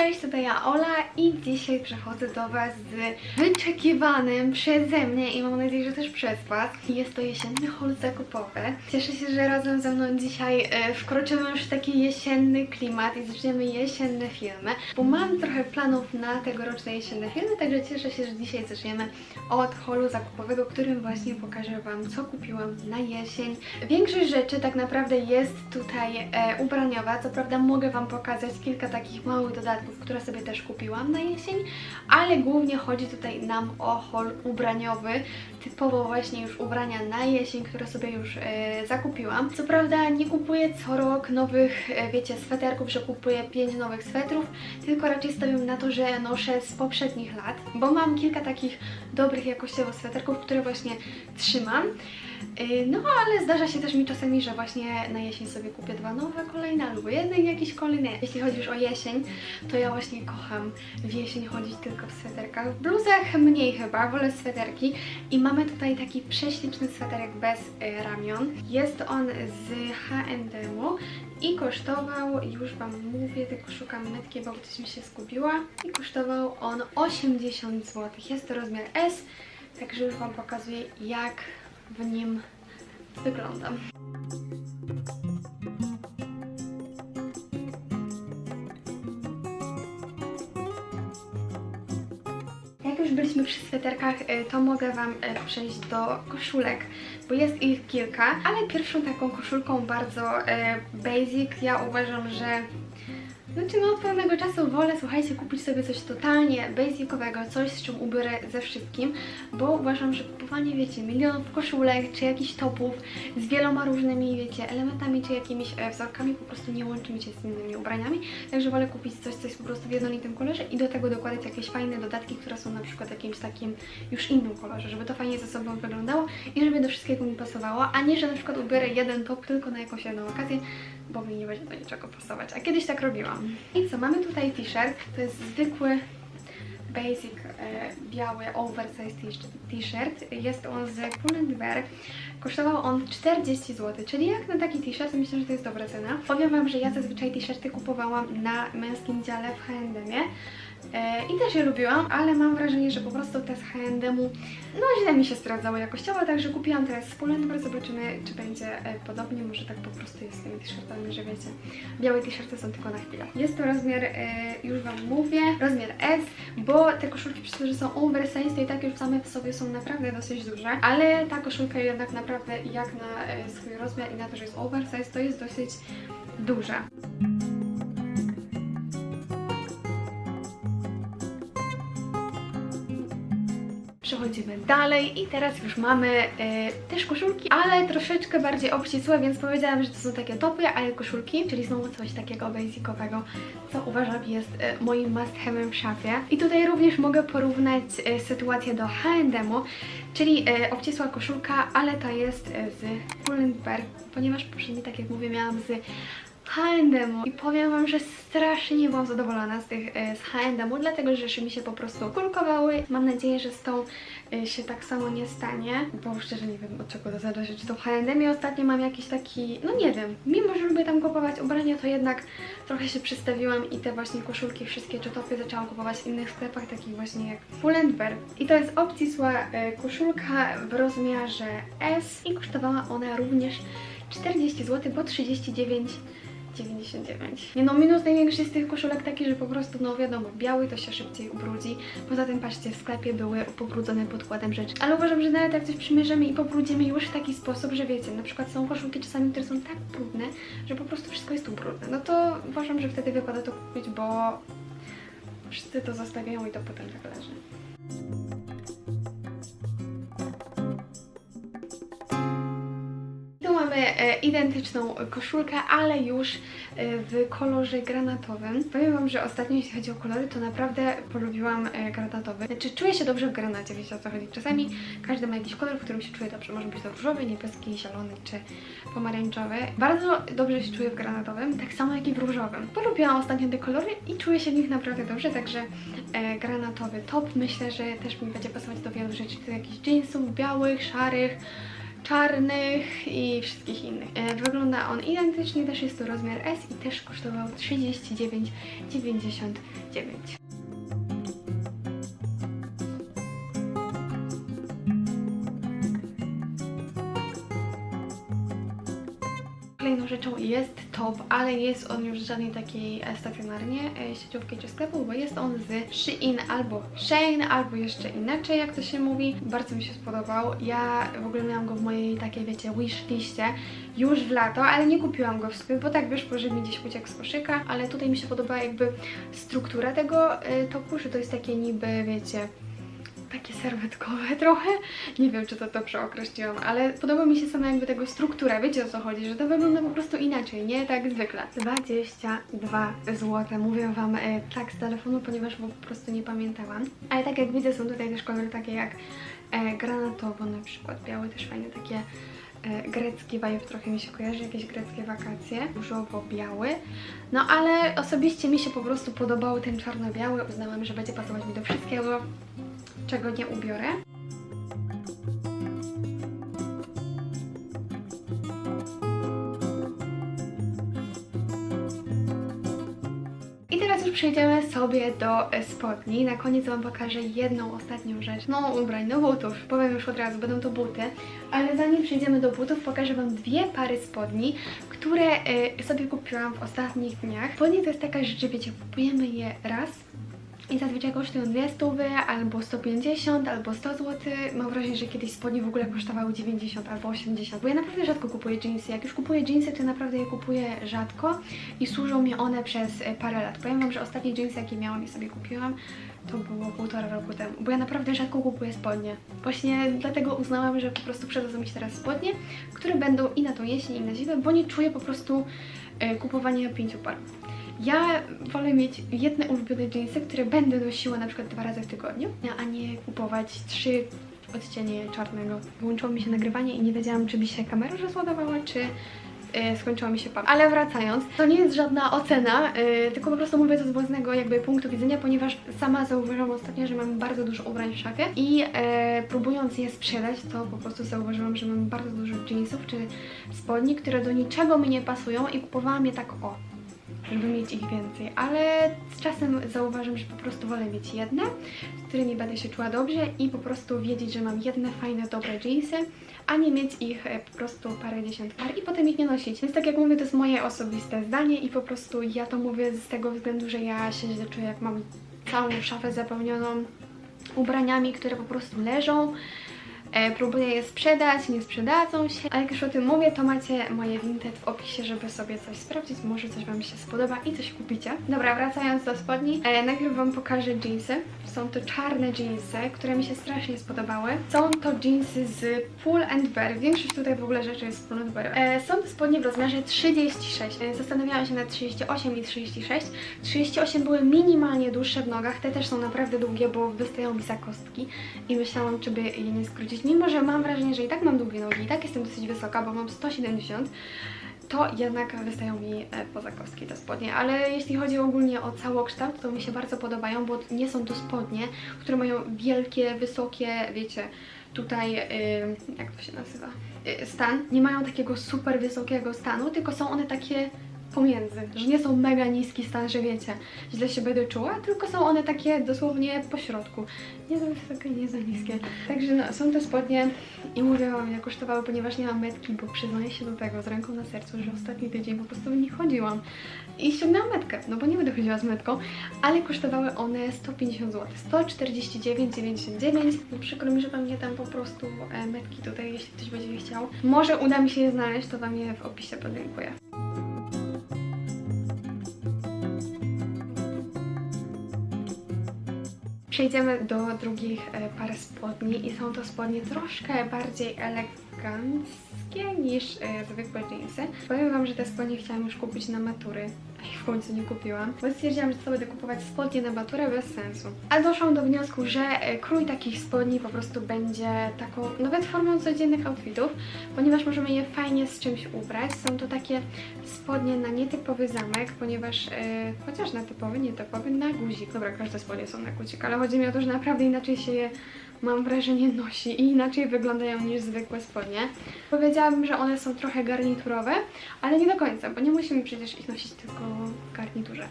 Cześć, tutaj ja Ola i dzisiaj przechodzę do Was z wyczekiwanym przeze mnie i mam nadzieję, że też przez Was. Jest to jesienny haul zakupowy. Cieszę się, że razem ze mną dzisiaj e, wkroczymy już w taki jesienny klimat i zaczniemy jesienne filmy, bo mam trochę planów na tegoroczne jesienne filmy, także cieszę się, że dzisiaj zaczniemy od haulu zakupowego, którym właśnie pokażę Wam, co kupiłam na jesień. Większość rzeczy tak naprawdę jest tutaj e, ubraniowa, co prawda mogę Wam pokazać kilka takich małych dodatków, które sobie też kupiłam na jesień, ale głównie chodzi tutaj nam o haul ubraniowy, typowo właśnie już ubrania na jesień, które sobie już e, zakupiłam. Co prawda nie kupuję co rok nowych, e, wiecie, sweterków, że kupuję 5 nowych swetrów, tylko raczej stawiam na to, że noszę z poprzednich lat, bo mam kilka takich dobrych jakościowo sweterków, które właśnie trzymam. Yy, No, ale zdarza się też mi czasami, że właśnie na jesień sobie kupię dwa nowe kolejne albo jeden jakiś kolejny. Jeśli chodzi już o jesień, to ja właśnie kocham w jesień chodzić tylko w sweterkach. W bluzach mniej chyba, wolę sweterki. I mamy tutaj taki prześliczny sweterek bez y, ramion. Jest on z H&M-u i kosztował, już Wam mówię, tylko szukam metki, bo gdzieś mi się zgubiła. I kosztował on 80 zł. Jest to rozmiar S, także już Wam pokazuję jak w nim wyglądam. Jak już byliśmy przy sweterkach, y, to mogę Wam y, przejść do koszulek, bo jest ich kilka, ale pierwszą taką koszulką bardzo y, basic, ja uważam, że znaczy no od pewnego czasu wolę, słuchajcie, kupić sobie coś totalnie basicowego, coś z czym ubiorę ze wszystkim, bo uważam, że kupowanie, wiecie, milionów koszulek, czy jakichś topów z wieloma różnymi, wiecie, elementami, czy jakimiś e, wzorkami po prostu nie łączy mi się z innymi ubraniami, także wolę kupić coś, coś po prostu w jednolitym kolorze i do tego dokładać jakieś fajne dodatki, które są na przykład w jakimś takim już innym kolorze, żeby to fajnie ze sobą wyglądało i żeby do wszystkiego mi pasowało, a nie, że na przykład ubiorę jeden top tylko na jakąś jedną okazję, bo mi nie będzie do niczego pasować. A kiedyś tak robiłam. I co, mamy tutaj t-shirt. To jest zwykły basic e, biały oversize t- t-shirt. Jest on z Pull&Bear. Kosztował on 40 zł, czyli jak na taki t-shirt myślę, że to jest dobra cena. Powiem Wam, że ja zazwyczaj t-shirty kupowałam na męskim dziale w H&M-ie. E, I też je lubiłam, ale mam wrażenie, że po prostu te z H&M-u no źle mi się sprawdzały jakościowo, także kupiłam teraz z Pull&Bear, zobaczymy czy będzie e, podobnie, może tak po prostu jest z tymi t-shirtami, że wiecie, białe t-shirty są tylko na chwilę. Jest to rozmiar, e, już Wam mówię, rozmiar S, bo te koszulki przez że są oversize, i tak już same w sobie są naprawdę dosyć duże, ale ta koszulka jednak naprawdę jak na swój rozmiar i na to, że jest oversize, to jest dosyć duża. Przechodzimy dalej i teraz już mamy e, też koszulki, ale troszeczkę bardziej obcisłe, więc powiedziałam, że to są takie topy, ale koszulki, czyli znowu coś takiego basicowego, co uważam jest e, moim must have'em w szafie. I tutaj również mogę porównać e, sytuację do H&M-u, czyli e, obcisła koszulka, ale ta jest e, z Pull&Bear, ponieważ poprzednio, tak jak mówię, miałam z H&M i powiem Wam, że strasznie byłam zadowolona z tych e, z H&M, dlatego że jeszcze mi się po prostu kulkowały. Mam nadzieję, że z tą e, się tak samo nie stanie, bo szczerze nie wiem od czego to zależy, czy to w H&M ostatnio mam jakiś taki, no nie wiem, mimo że lubię tam kupować ubrania, to jednak trochę się przystawiłam i te właśnie koszulki wszystkie czy topy zaczęłam kupować w innych sklepach, takich właśnie jak Pull&Bear. I to jest obcisła e, koszulka w rozmiarze S i kosztowała ona również 40 zł, bo 39 99. Nie no, minus największy z tych koszulek taki, że po prostu, no wiadomo, biały to się szybciej ubrudzi. Poza tym, patrzcie, w sklepie były pobrudzone podkładem rzeczy. Ale uważam, że nawet jak coś przymierzymy i pobrudzimy już w taki sposób, że wiecie, na przykład są koszulki czasami, które są tak brudne, że po prostu wszystko jest tu brudne. No to uważam, że wtedy wypada to kupić, bo wszyscy to zostawiają i to potem tak leży. Mamy e, identyczną koszulkę, ale już e, w kolorze granatowym. Powiem Wam, że ostatnio jeśli chodzi o kolory, to naprawdę polubiłam e, granatowy. Znaczy czuję się dobrze w granacie, wiecie o co chodzi. Czasami każdy ma jakiś kolor, w którym się czuje dobrze. Może być to różowy, niebieski, zielony czy pomarańczowy. Bardzo dobrze się czuję w granatowym, tak samo jak i w różowym. Polubiłam ostatnio te kolory i czuję się w nich naprawdę dobrze, także granatowy top myślę, że też mi będzie pasować do wielu rzeczy, do jakichś jeansów białych, szarych, czarnych i wszystkich innych. E, wygląda on identycznie, też jest to rozmiar S i też kosztował 39,99. Kolejną rzeczą jest top, ale jest on już żadnej takiej stacjonarnie e, sieciówki czy sklepu, bo jest on z Shein albo Shane, albo jeszcze inaczej, jak to się mówi. Bardzo mi się spodobał. Ja w ogóle miałam go w mojej takiej, wiecie, wish liście już w lato, ale nie kupiłam go w sklepie, bo tak wyszło, że mi gdzieś uciekł z koszyka, ale tutaj mi się podoba jakby struktura tego e, topu, że to jest takie niby, wiecie, takie serwetkowe trochę. Nie wiem, czy to dobrze określiłam, ale podoba mi się sama jakby tego struktura. Wiecie o co chodzi, że to wygląda po prostu inaczej, nie tak zwykle. 22 zł, mówię Wam e, tak z telefonu, ponieważ po prostu nie pamiętałam. Ale tak jak widzę, są tutaj też kolory takie jak e, granatowo na przykład, białe też fajne takie e, grecki vibe trochę mi się kojarzy, jakieś greckie wakacje, różowo-biały. No ale osobiście mi się po prostu podobał ten czarno-biały, uznałam, że będzie pasować mi do wszystkiego, czego nie ubiorę. I teraz już przejdziemy sobie do e, spodni. Na koniec Wam pokażę jedną ostatnią rzecz. No ubrań, no butów. Powiem już od razu, będą to buty. Ale zanim przejdziemy do butów, pokażę Wam dwie pary spodni, które e, sobie kupiłam w ostatnich dniach. Spodnie to jest taka rzecz, że wiecie, kupujemy je raz i zazwyczaj kosztują 2 stówy, albo 150, albo 100 zł. Mam wrażenie, że kiedyś spodnie w ogóle kosztowały 90 albo 80, bo ja naprawdę rzadko kupuję jeansy. Jak już kupuję jeansy, to naprawdę je kupuję rzadko i służą mi one przez e, parę lat. Powiem Wam, że ostatnie jeansy, jakie miałam i sobie kupiłam, to było półtora roku temu, bo ja naprawdę rzadko kupuję spodnie. Właśnie dlatego uznałam, że po prostu przydadzą mi się teraz spodnie, które będą i na tą jesień, i na zimę, bo nie czuję po prostu e, kupowania pięciu par. Ja wolę mieć jedne ulubione jeansy, które będę nosiła na przykład dwa razy w tygodniu, a nie kupować trzy odcienie czarnego. Włączyło mi się nagrywanie i nie wiedziałam, czy mi się kamera rozładowała, czy e, skończyła mi się pamięć. Ale wracając, to nie jest żadna ocena, e, tylko po prostu mówię to z własnego jakby punktu widzenia, ponieważ sama zauważyłam ostatnio, że mam bardzo dużo ubrań w szafie i e, próbując je sprzedać, to po prostu zauważyłam, że mam bardzo dużo jeansów czy spodni, które do niczego mi nie pasują i kupowałam je tak o żeby mieć ich więcej, ale z czasem zauważam, że po prostu wolę mieć jedne, z którymi będę się czuła dobrze i po prostu wiedzieć, że mam jedne fajne, dobre jeansy, a nie mieć ich e, po prostu parę dziesiąt par i potem ich nie nosić. Więc tak jak mówię, to jest moje osobiste zdanie i po prostu ja to mówię z tego względu, że ja się źle czuję, jak mam całą szafę zapełnioną ubraniami, które po prostu leżą, E, próbuję je sprzedać, nie sprzedadzą się, ale jak już o tym mówię, to macie moje Vinted w opisie, żeby sobie coś sprawdzić, może coś Wam się spodoba i coś kupicie. Dobra, wracając do spodni, e, najpierw Wam pokażę jeansy. Są to czarne jeansy, które mi się strasznie spodobały. Są to jeansy z Pull and Bear. Większość tutaj w ogóle rzeczy jest z Pull and Bear. E, są to spodnie w rozmiarze 36. E, zastanawiałam się na 38 i 36. 38 były minimalnie dłuższe w nogach, te też są naprawdę długie, bo wystają mi za kostki i myślałam, czy by je nie skrócić. Mimo, że mam wrażenie, że i tak mam długie nogi, i tak jestem dosyć wysoka, bo mam 170, to jednak wystają mi e, poza te spodnie, ale jeśli chodzi ogólnie o całokształt, to mi się bardzo podobają, bo nie są to spodnie, które mają wielkie, wysokie, wiecie, tutaj, y, jak to się nazywa, y, stan. Nie mają takiego super wysokiego stanu, tylko są one takie pomiędzy, że nie są mega niski stan, że wiecie, źle się będę czuła, tylko są one takie dosłownie po środku. Nie za wysokie, nie za niskie. Także no, są te spodnie i mówię wam, ile kosztowały, ponieważ nie mam metki, bo przyznaję się do tego z ręką na sercu, że ostatni tydzień po prostu nie chodziłam. I ściągnęłam metkę, no bo nie będę chodziła z metką, ale kosztowały one 150 zł. 149,99. No przykro mi, że wam nie dam po prostu e, metki tutaj, jeśli ktoś będzie chciał. Może uda mi się je znaleźć, to wam je w opisie podlinkuję. Przejdziemy do drugich e, par spodni i są to spodnie troszkę bardziej eleganckie. niż e, zwykłe jeansy. Powiem Wam, że te spodnie chciałam już kupić na matury. I w końcu nie kupiłam, bo stwierdziłam, że co będę kupować spodnie na maturę bez sensu. A doszłam do wniosku, że e, krój takich spodni po prostu będzie taką nawet formą codziennych outfitów, ponieważ możemy je fajnie z czymś ubrać. Są to takie spodnie na nietypowy zamek, ponieważ e, chociaż na typowy, nietypowy, na guzik. Dobra, każde spodnie są na guzik, ale chodzi mi o to, że naprawdę inaczej się je mam wrażenie nosi i inaczej wyglądają niż zwykłe spodnie. Powiedziałabym, że one są trochę garniturowe, ale nie do końca, bo nie musimy przecież ich nosić tylko w garniturze.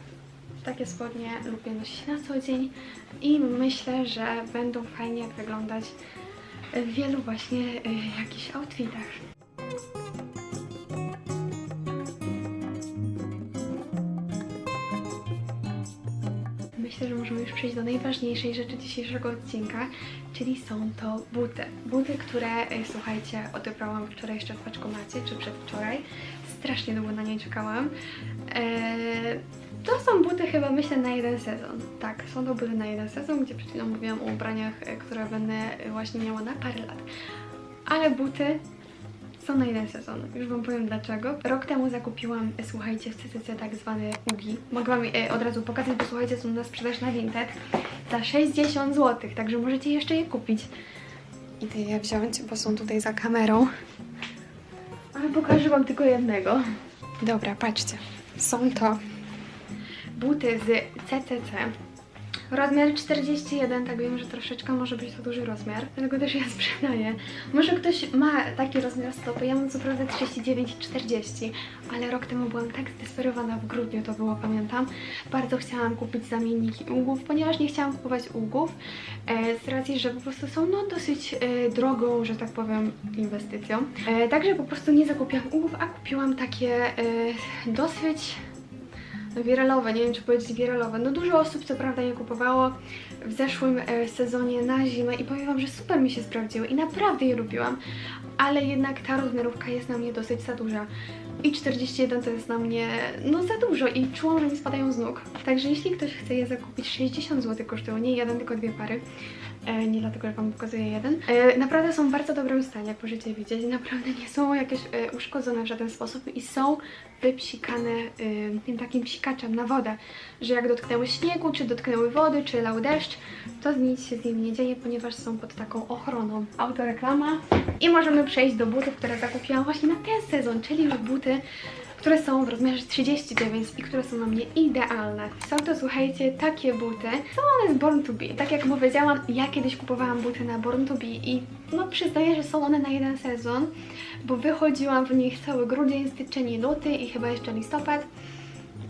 Takie spodnie lubię nosić na co dzień i myślę, że będą fajnie wyglądać w wielu właśnie y, jakichś outfitach. Przejść do najważniejszej rzeczy dzisiejszego odcinka, czyli są to buty. Buty, które, y, słuchajcie, odebrałam wczoraj jeszcze w paczkomacie, czy przedwczoraj. Strasznie długo na nie czekałam. Eee, to są buty chyba, myślę, na jeden sezon. Tak, są to buty na jeden sezon, gdzie przed chwilą mówiłam o ubraniach, y, które będę właśnie miała na parę lat. Ale buty są na jeden sezon. Już Wam powiem dlaczego. Rok temu zakupiłam, e, słuchajcie, w CCC tak zwane ugi. Mogę Wam e, od razu pokazać, bo słuchajcie, są na sprzedaż na Vinted za 60 zł, także możecie jeszcze je kupić. Idę je wziąć, bo są tutaj za kamerą. Ale pokażę Wam tylko jednego. Dobra, patrzcie. Są to buty z CCC. Rozmiar 41, tak wiem, że troszeczkę może być to duży rozmiar, dlatego też je sprzedaję. Może ktoś ma taki rozmiar stopy, ja mam co prawda 39 i 40, ale rok temu byłam tak zdesperowana w grudniu, to było, pamiętam. Bardzo chciałam kupić zamienniki ługów, ponieważ nie chciałam kupować ługów, e, z racji, że po prostu są no dosyć e, drogą, że tak powiem, inwestycją. E, także po prostu nie zakupiłam ługów, a kupiłam takie e, dosyć wiralowe, nie wiem czy powiedzieć wiralowe. No dużo osób co prawda je kupowało w zeszłym e, sezonie na zimę i powiem Wam, że super mi się sprawdziły i naprawdę je lubiłam, ale jednak ta rozmiarówka jest na mnie dosyć za duża. I 41 to jest na mnie no za dużo i czułam, że mi spadają z nóg. Także jeśli ktoś chce je zakupić, 60 zł kosztują, nie jeden, tylko dwie pary. E, nie dlatego, że Wam pokazuję jeden. E, naprawdę są w bardzo dobrym stanie, jak możecie widzieć. Naprawdę nie są jakieś e, uszkodzone w żaden sposób i są wypsikane tym takim psikaczem na wodę, że jak dotknęły śniegu, czy dotknęły wody, czy lał deszcz, to nic się z nimi nie dzieje, ponieważ są pod taką ochroną. Autoreklama. I możemy przejść do butów, które zakupiłam właśnie na ten sezon, czyli już buty które są w rozmiarze 39 i które są na mnie idealne. Są to, słuchajcie, takie buty. Są one z Born to Be. Tak jak powiedziałam, ja kiedyś kupowałam buty na Born to Be i no przyznaję, że są one na jeden sezon, bo wychodziłam w nich cały grudzień, styczeń i luty i chyba jeszcze listopad.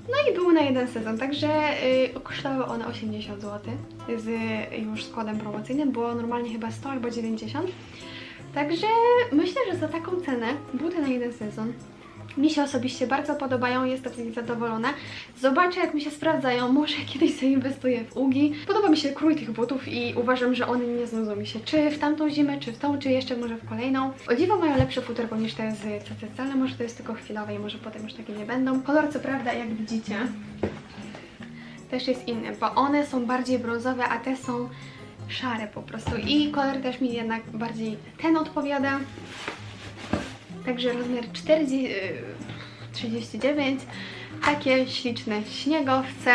No i były na jeden sezon, także yy, kosztowały one 80 zł z już z kodem promocyjnym, było normalnie chyba 100 albo 90. Także myślę, że za taką cenę buty na jeden sezon mi się osobiście bardzo podobają, jestem z nich zadowolona. Zobaczę jak mi się sprawdzają, może kiedyś zainwestuję w ugi. Podoba mi się krój tych butów i uważam, że one nie znudzą mi się czy w tamtą zimę, czy w tą, czy jeszcze może w kolejną. O dziwo mają lepsze futerko niż te z CCC, ale może to jest tylko chwilowe i może potem już takie nie będą. Kolor co prawda jak widzicie też jest inny, bo one są bardziej brązowe, a te są szare po prostu i kolor też mi jednak bardziej ten odpowiada. Także rozmiar 40, yy, 39. Takie śliczne śniegowce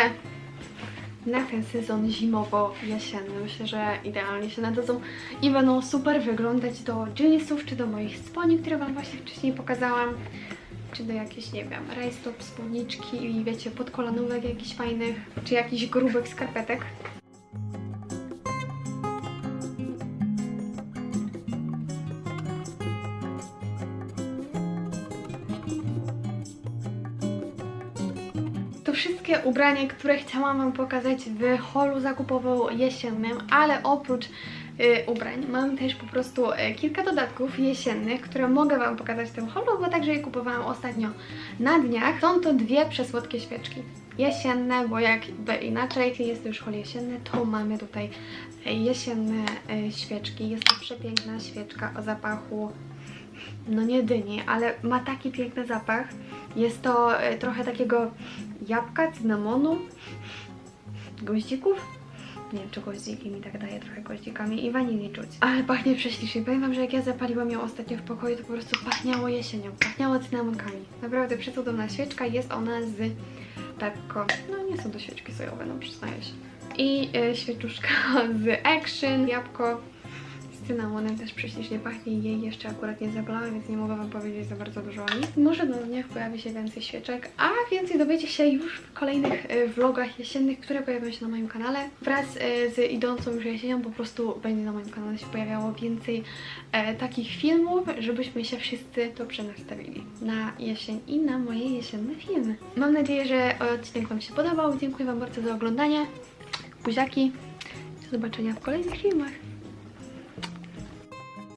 na ten sezon zimowo-jesienny. Myślę, że idealnie się nadadzą i będą super wyglądać do jeansów, czy do moich spodni, które Wam właśnie wcześniej pokazałam, czy do jakichś, nie wiem, rajstop, spódniczki i wiecie, podkolanówek jakichś fajnych, czy jakichś grubych skarpetek. Wszystkie ubrania, które chciałam Wam pokazać w holu zakupowo-jesiennym, ale oprócz y, ubrań mam też po prostu y, kilka dodatków jesiennych, które mogę Wam pokazać w tym holu, bo także je kupowałam ostatnio na dniach. Są to dwie przesłodkie świeczki. Jesienne, bo jakby inaczej, jeśli jest to już hol jesienny, to mamy tutaj y, jesienne świeczki. Jest to przepiękna świeczka o zapachu no nie dyni, ale ma taki piękny zapach. Jest to trochę takiego jabłka, cynamonu, goździków. Nie wiem, czy goździki mi tak daje trochę goździkami i wanilii czuć. Ale pachnie prześlicznie. Powiem wam, że jak ja zapaliłam ją ostatnio w pokoju, to po prostu pachniało jesienią. Pachniało cynamonkami. Naprawdę przecudowna świeczka. Jest ona z Pepko. No nie są to świeczki sojowe, no przyznaję się. I y, świeczuszka z Action, jabłko cynamonem też prześlicznie pachnie i jej jeszcze akurat nie zablałam, więc nie mogę Wam powiedzieć za bardzo dużo o nich. Może na dniach pojawi się więcej świeczek, a więcej dowiecie się już w kolejnych y, vlogach jesiennych, które pojawią się na moim kanale. Wraz y, z idącą już jesienią po prostu będzie na moim kanale się pojawiało więcej e, takich filmów, żebyśmy się wszyscy dobrze nastawili na jesień i na moje jesienne filmy. Mam nadzieję, że odcinek Wam się podobał. Dziękuję Wam bardzo za oglądanie. Buziaki. Do zobaczenia w kolejnych filmach.